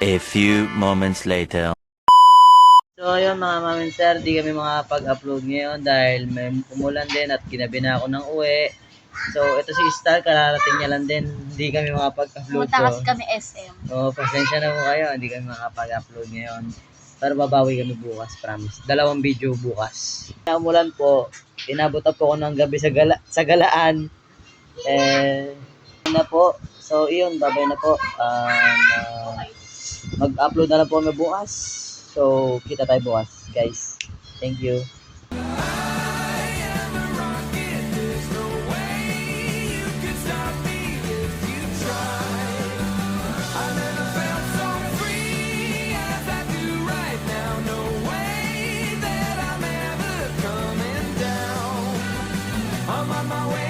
A few moments later. So ayun mga mamin sir, di kami makapag-upload ngayon dahil may umulan din at ginabi na ako ng uwi. So ito si Star, kararating niya lang din. Hindi kami makapag-upload. Pumunta kasi So, kami SM. oh, pasensya na po kayo, hindi kami makapag-upload ngayon. Pero babawi kami bukas, promise. Dalawang video bukas. Umulan po, inabot na po ako ng gabi sa, gala, sa galaan. Eh, yun na po. So, iyon, babay na po. Um, uh, mag-upload na lang po kami bukas. So, kita tayo bukas, guys. Thank you. I'm on my way